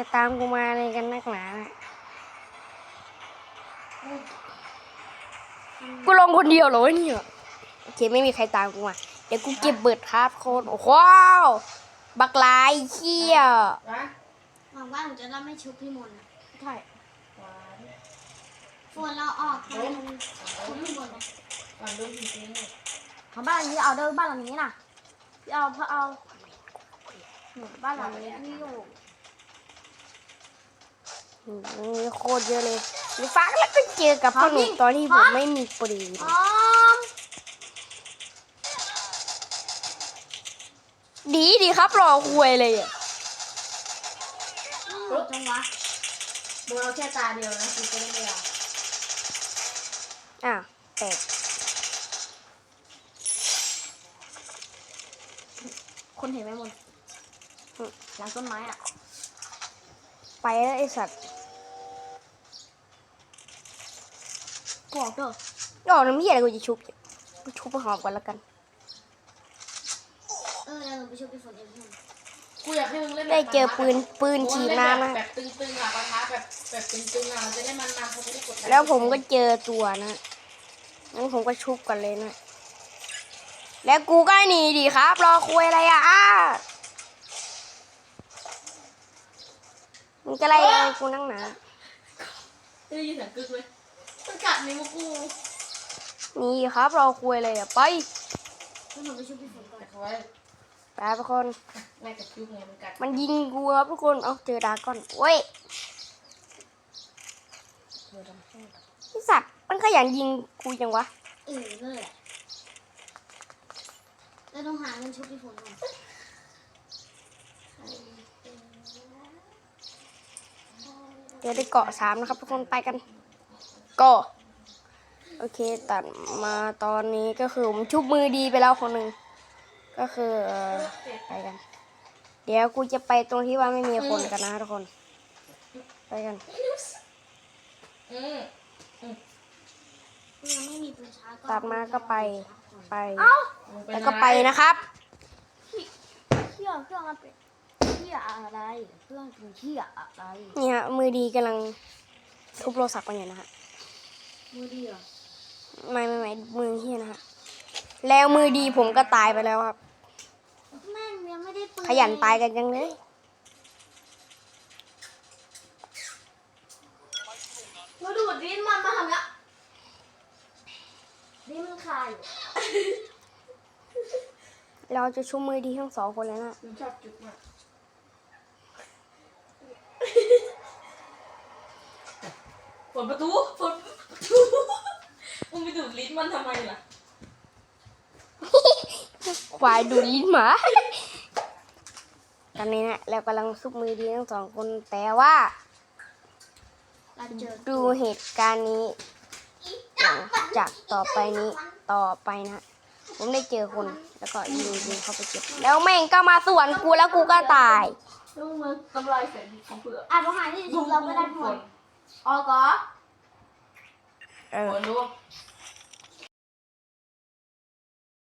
จะตามกูมาอะไรกันนักหนาน่ะกูลงคนเดียวเหรอวะเนี่ยโอเคไม่มีใครตามกูมาเดี๋ยวกูเก็บเบิดคราฟโคนโอ้โหว้าวบักลายเขี้ยนะหวังว่าหนูจะได้ไม่ชุบพี่มนต์นะใช่หวานฝนเราออกทางชุบพี่มนต์นะหวานดูจริงของบ้านหลังนี้เอาเด้อบ้านหลังนี้นะพี่เอาเพราะเอาหนูบ้านหลังนี้พี่อยู่อื มโคตรเยอะเลยหนูฟังแล้วก็เจอกับพ่อหนุ่มตอนที่ผมไม่มีปรีพร้อมดีดีครับรอคุยเลยอะอื้อจังหวะๆดูเอาแค่ตาเดียวนะคือจะได้ไม่เอาอะแตกคนเห็นไหมมนหลังต้นไม้อะ ไปแล้วไอสัตว์กอกเด้อดอกน้ำเหี้ยอะไรกูจะชุบเนี่ยกูชุบไปหอมก่อนแล้วกัน เออแล้วหนูไปชุบพี่ฝนเองพี่มนต์กูอยากให้มึงเล่นแบบได้เจอปืนปืนฉีดน้ำแบนะบแบบตึงๆอะปะทะแบบแบบตึงๆอะมันจะได้มันๆเขาจะได้กดดันแล้วผมก็เจอตัวนะงั้นผมก็ชุบกันเลยนะ แล้วกูก็หนีดีครับ รอคุยอะไรอะอ้า มึงจะไล่อะไรกูนั่งหนาได้ยินเสียงกึกเลยมันกัดนิ้วกูหนีดีครับรอคุยอะไรอะไปแล้วหนูไปชุบพี่ฝนก่อนแต่เขาไว้ไปทุกคนแม่กับคิ้วไงมันกัดมันยิงกูครับทุกคนเอาเจอดราก้อนเว้ยไอสัตว์มันขยันยิงกูจังวะ เออนั่นแหละแล้วต้องหาเงินชุบพี่ฝนก่อน ดี๋ยวได้เกาะสามนะครับทุกคนไปกันก็โอเคตัดมาตอนนี้ก็คือผมชุบมือดีไปแล้วคนหนึ่งก็คือเอ่อไปกัน เดี๋ยวกูจะไปตรงที่ว่าไม่มีคนกันนะทุกคน ไปกันอืมยังไม่มีปืนชาร์จตัดมาก็ไปไปมึงเนแล้วก็ไปนะครับ เชี่ยเครื่องมันเป็น เชี่ยอะไร เครื่องเป็นเชี่ยอะไร นี่ฮะมือดีกำลังทุบโทรศัพท์กันอยู่นะฮะมือดีเหรอไม่ไม่ไม่มือเฮียนะฮะแล้วมือดีผมก็ตายไปแล้วครับ แม่งยังไม่ได้ปืนขยันตายกันยังเลยมาดูดลิ้นมันมาทำเนี้ยลิ้นมันคายเราจะชุบมือดีทั้งสองคนเลยนะมึงชอบจุกมาก เปิดประตูเปิดประตูมึงไปดูดลิ้นมันทำไมล่ะควายดูดลิ้นหมา ตอนนี้นะเรากำลังซุบมือดีทั้งสองคนแต่ว่า ดูเหตุการณ์นี้หลังจากต่อไปนี้ต่อไปนะผมได้เจอคนแล้วก็ยิงยิงเข้าไปเจ็บ แล้วแม่งก็มาสวนกูแล้วกูก็ตาย ลูกมึงทำลายแสงของเปลือกอะเราหาที่ชุบเราไม่ได้พี่ฝมนนต์ออกเหรอเออ ฝนลูก